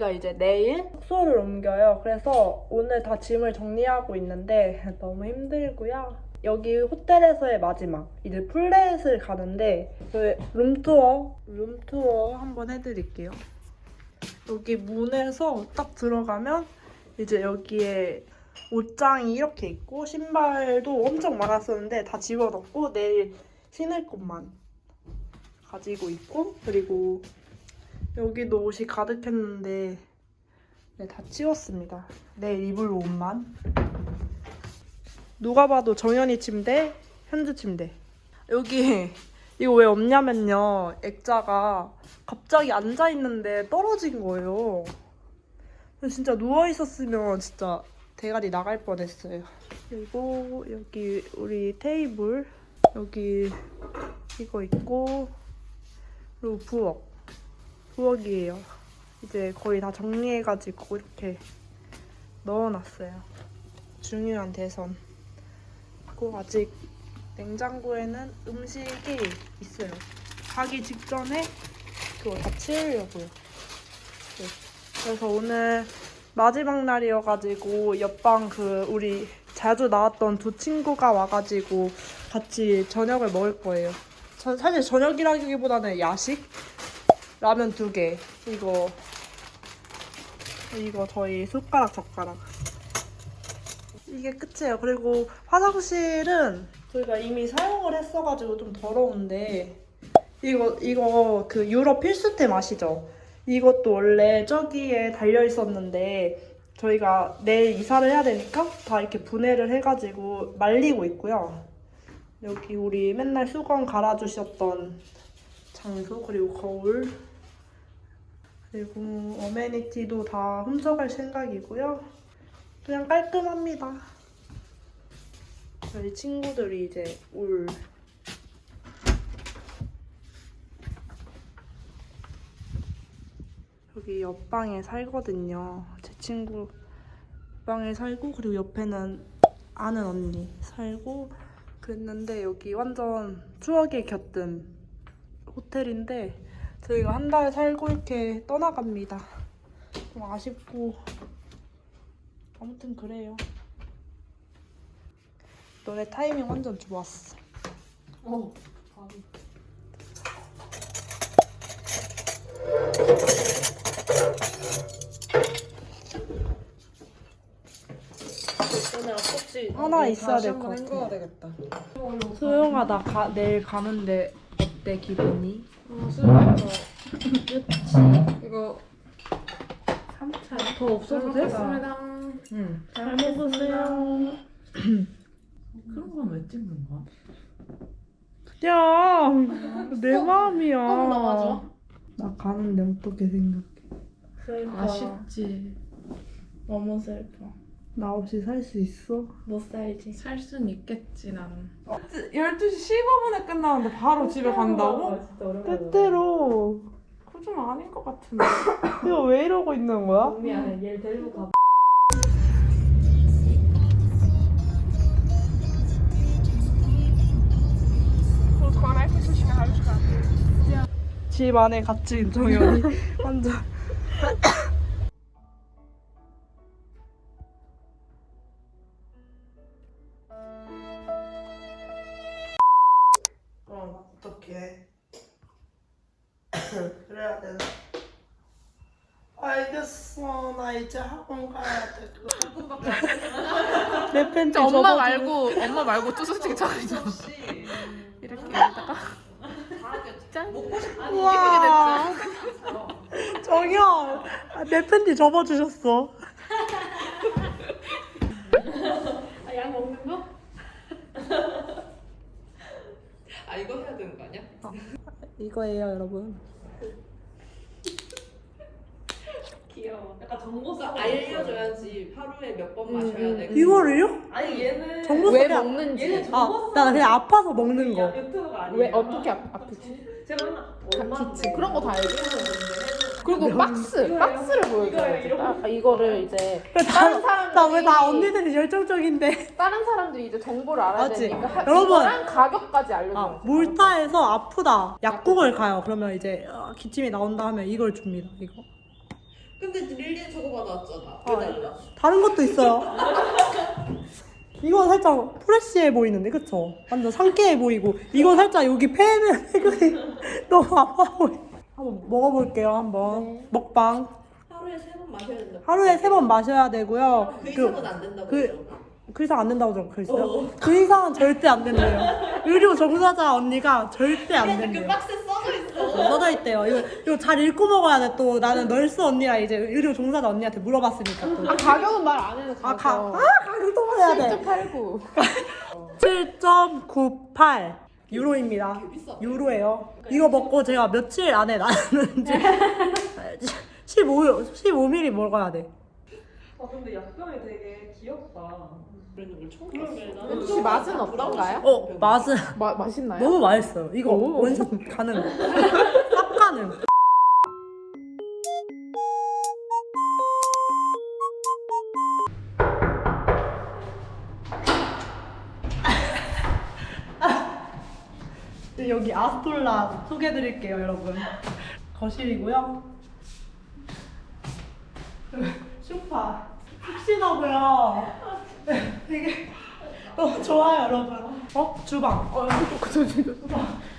저희가 이제 내일 숙소를 옮겨요. 그래서 오늘 다 짐을 정리하고 있는데 너무 힘들고요. 여기 호텔에서의 마지막 이제 플랫을 가는데 그 룸투어 룸투어 한번 해드릴게요. 여기 문에서 딱 들어가면 이제 여기에 옷장이 이렇게 있고 신발도 엄청 많았었는데 다 집어넣고 내일 신을 것만 가지고 있고 그리고 여기도 옷이 가득했는데 네, 다 치웠습니다. 내일 입을 옷만 누가 봐도 정연이 침대, 현주 침대 여기 이거 왜 없냐면요 액자가 갑자기 앉아 있는데 떨어진 거예요. 진짜 누워 있었으면 진짜 대가리 나갈 뻔했어요. 그리고 여기 우리 테이블 여기 이거 있고 그리고 부엌 부엌이에요. 이제 거의 다 정리해가지고 이렇게 넣어놨어요. 중요한 대선. 그리고 아직 냉장고에는 음식이 있어요. 가기 직전에 그거 다 치우려고요. 네. 그래서 오늘 마지막 날이어가지고 옆방 그 우리 자주 나왔던 두 친구가 와가지고 같이 저녁을 먹을 거예요. 저, 사실 저녁이라기보다는 야식? 라면 두 개. 이거 이거 저희 숟가락 젓가락. 이게 끝이에요. 그리고 화장실은 저희가 이미 사용을 했어가지고 좀 더러운데 이거 이거 그 유럽 필수템 아시죠? 이것도 원래 저기에 달려 있었는데 저희가 내일 이사를 해야 되니까 다 이렇게 분해를 해가지고 말리고 있고요. 여기 우리 맨날 수건 갈아주셨던 장소 그리고 거울 그리고 어메니티도 다 훔쳐갈 생각이고요. 그냥 깔끔합니다. 저희 친구들이 이제 올 여기 옆방에 살거든요. 제 친구 방에 살고 그리고 옆에는 아는 언니 살고 그랬는데 여기 완전 추억에 곁든 호텔인데 저희가 한 달 살고 이렇게 떠나갑니다. 좀 아쉽고 아무튼 그래요. 너네 타이밍 완전 좋았어. 어. 오늘 하나 있어야 다시 될 한번 것 헹궈야 같아. 되겠다. 소영아 나 가, 내일 가는데 어때 기분이? 어, 수영아 이거 3차 더 없어도 잘 돼? 먹겠습니다. 응. 잘 먹으세요. 그런 건 왜 찍는 거야? 야, 내 마음이야. 꼭. 나 가는데 어떻게 생각해? 아쉽지. 너무 슬퍼. 나 없이 살 수 있어? 못 살지. 살 순 있겠지 나는. 12시 15분에 끝나는데 바로 집에 간다고? 때때로. 그거 좀 아닌 것 같은데. 이거 왜 이러고 있는 거야? 미안해. 얘를 데리고 가. 집 안에 갇힌 정연이 완전. 그래야 되나? 알겠어. 나 이제 학원 가야 돼. 내 팬티 엄마 접어주고. 말고 엄마 말고 투스틱 차리자. 이렇게 여기다가 짠. 우와. 정연, 아, 내 팬티 접어주셨어. 아, 약 먹는 거? 아 이거 해야 되는 거 아니야? 이거예요, 여러분. 귀여워. 약간 정보 써. 알려줘야지 하루에 몇 번 마셔야 돼. 이거를요? 아니 얘는 정보 왜 그냥- 먹는지. 얘는 아, 정보 나 그냥 아파서 먹는 거. 유튜브가 아니에요. 왜 어떻게 아- 아프지? 제가 맨날 얼마인데. 그런 거다 알지. 그리고 박스 박스를 보여줘야지. 딱 이거를 이제 다른 사람들이 나 왜 나 언니들이 열정적인데. 다른 사람들이 이제 정보를 알아야 맞지? 되니까 하- 여러분. 이거랑 가격까지 아, 알려줘야지. 몰타에서 아프다. 약국을 가요. 그러면 이제 어, 기침이 나온다 하면 이걸 줍니다. 이거. 근데 릴리는 저거 받아왔잖아. 아, 왜 달라? 다른 것도 있어요. 이건 살짝 프레쉬해 보이는데 그쵸? 완전 상쾌해 보이고 이건 살짝 여기 폐는 폐근이 너무 아파 보이. 한번 먹어볼게요 한번 먹방. 하루에 세 번 마셔야 된다. 하루에 세 번 마셔야 되고요. 그 이상은 안 된다고 그-. 그 이상 안 된다고 적혀 있어요. 어. 그 이상은 절대 안 된대요. 의료 종사자 언니가 절대 안 근데 그 된대요. 박스에 써져 있어. 써져 있대요. 이거, 이거 잘 읽고 먹어야 돼. 또 나는 널스 언니가 이제 의료 종사자 언니한테 물어봤으니까 또. 아 가격은 말 안 해도 아, 가, 아, 가격도 해야 돼. 7.89 7.98 유로입니다. 비싸. 유로예요. 이거 먹고 제가 며칠 안에 나는지 15 15ml 먹어야 돼. 아 근데 약병이 되게 귀엽다. 처음 봤어. 혹시 맛은 어떤가요? 어 맛은 마, 맛있나요? 너무 맛있어요. 이거 오. 원샷 가능. 쌉 가능. 여기 아스톨라 소개해드릴게요, 여러분. 거실이고요. 쇼파 푹신하고요. 되게 너무 좋아요, 여러분. 어? 주방. 어, 저 지금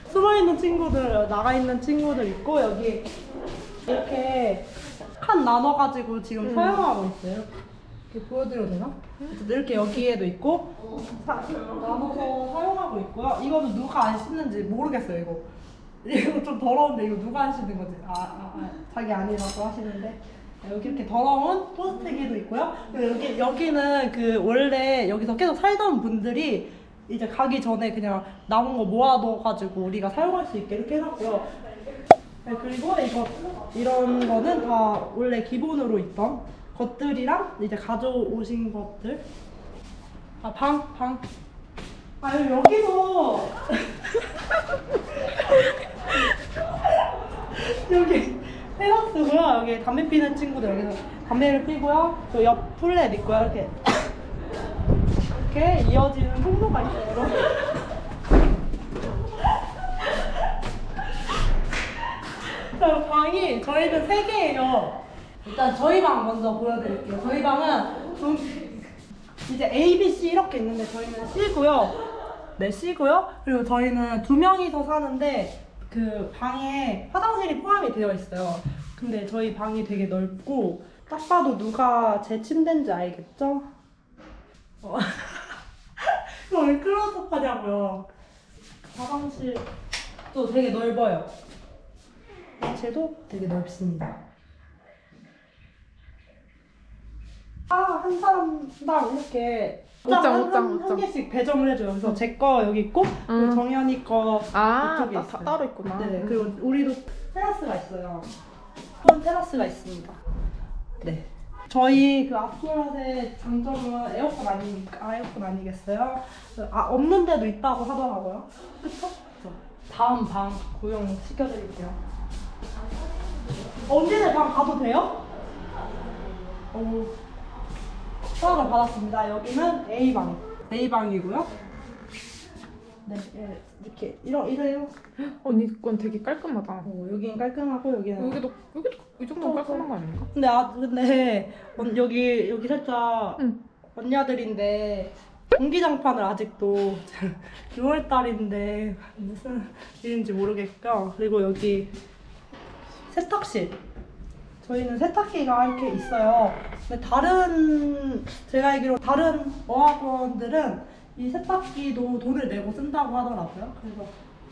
숨어 있는 친구들, 나가 있는 친구들 있고 여기 이렇게 칸 나눠가지고 지금 사용하고 있어요. 이렇게 보여드려도 되나? 어쨌든 이렇게 여기에도 있고 사, 나눠서 사용하고 있고요. 이거는 누가 안 씻는지 모르겠어요. 이거 이거 좀 더러운데 이거 누가 안 씻는 거지? 아, 아, 아 자기 아니라고 하시는데. 여기 이렇게 더러운 포스트기도 있고요. 여기 여기는 그 원래 여기서 계속 살던 분들이 이제 가기 전에 그냥 남은 거 모아둬가지고 우리가 사용할 수 있게 이렇게 해놨고요. 네, 그리고 이거 이런 거는 다 원래 기본으로 있던 것들이랑 이제 가져오신 것들. 아 방, 방. 아 여기 여기도 여기 테라스고요. 여기 담배 피는 친구들 여기서 담배를 피고요. 그옆 플랫 있고요. 이렇게 이렇게 이어지는 통로가 있어요, 여러분. 자, 방이 저희는 세 개예요. 일단 저희 방 먼저 보여드릴게요. 저희 방은 좀 이제 A, B, C 이렇게 있는데 저희는 C고요. 네, C고요. 그리고 저희는 두 명이서 사는데 그 방에 화장실이 포함이 되어 있어요. 근데 저희 방이 되게 넓고 딱 봐도 누가 제 침대인지 알겠죠? 어. 이거 왜 클로즈업 하냐고요. 화장실도 되게 넓어요. 화장실도 되게 넓습니다. 아, 한 사람당 이렇게 옷장, 한, 옷장, 한, 한 옷장. 개씩 배정을 해줘요. 그래서 제 거 여기 있고, 그리고 음. 정연이 거 아 이쪽에 따, 있어요. 따로 있구나 네, 그리고 우리도 테라스가 있어요. 큰 테라스가 있습니다. 네. 저희 그 아스토라의 장점은 에어컨 아니 아, 에어컨 아니겠어요? 아 없는 데도 있다고 하더라고요. 그쵸? 다음 방 고용 시켜드릴게요. 언니네 방 가도 돼요? 오. 허락을 받았습니다. 여기는 A 방. A 방이고요. 네, 예, 이렇게 이러 이래요. 언니 건 되게 깔끔하다 어, 여기는 깔끔하고 여기는 여기도 여기도 이 정도면 깔끔한 거 아닌가? 근데 아 근데 언- 여기 여기 살짝 응. 언니 아들인데 전기장판을 아직도 6월 달인데 무슨 일인지 모르겠고요. 그리고 여기 세탁실. 저희는 세탁기가 이렇게 있어요. 근데 다른 제가 알기로 다른 어학원들은 이 세탁기도 돈을 내고 쓴다고 하더라고요. 그래서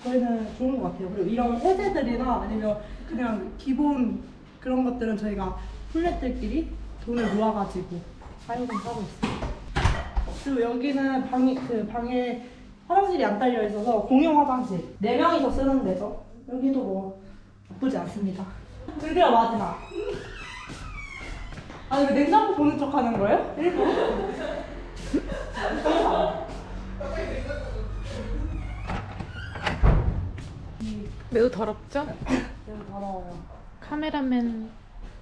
저희는 좋은 것 같아요. 그리고 이런 세제들이나 아니면 그냥 기본 그런 것들은 저희가 플랫들끼리 돈을 모아가지고 사용을 하고 있어요. 그리고 여기는 방이 그 방에 화장실이 안 딸려 있어서 공용 화장실 네 명이서 쓰는 데죠. 여기도 뭐 나쁘지 않습니다. 드디어 마지막. 아니 왜 냉장고 보는 척 하는 거예요? 일부러? 매우 더럽죠? 너무 더러워요. 카메라맨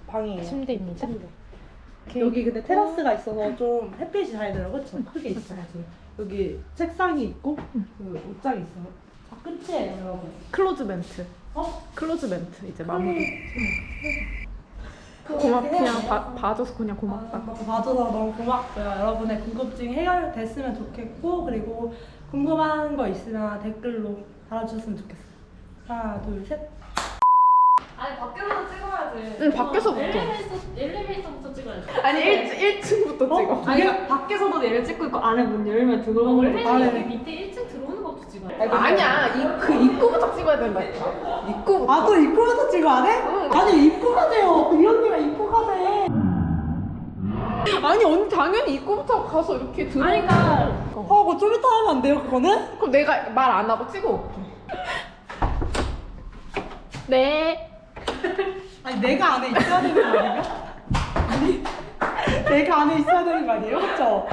방이에요. 침대입니다 이렇게 여기 근데 테라스가 있어서 좀 햇빛이 잘 들어, 그쵸? 크게 있어가지고 여기 책상이 있고 그 옷장이 있어요. 다 끝이에요, 여러분. 클로즈 멘트 어? 클로즈 멘트 이제 마무리 고맙 그냥? 봐, 봐줘서 그냥 고맙다. 너무 봐줘서 너무 고맙고요. 여러분의 궁금증이 해결됐으면 좋겠고 그리고 궁금한 거 있으면 댓글로 달아주셨으면 좋겠어요. 하나, 둘, 셋. 아니 밖에서 찍어야지. 응 밖에서부터. 엘리베이터 엘리베이터부터 찍어야지. 아니 1 1층부터 찍어. 아니 그러니까 밖에서도 얘를 찍고 있고 안에 문 열면 들어오는 원래 거. 아, 네. 밑에 아니야 이 그 입구부터 찍어야 된다니까. 입구부터. 아, 또 입구에서 찍어 안 해? 아니, 입구가 돼요. 이 언니가 입구가 돼. 아니 언니 당연히 입구부터 가서 이렇게 들어. 아니, 그러니까 어, 그거 좀 이따 하면 안 돼요, 그거는? 그럼 내가 말 안 하고 찍어 올게. 네. 아니, 내가 안에 있어야 되는 거 아닌가? 아니, 내가 안에 있어야 되는 거 아니에요? 그쵸?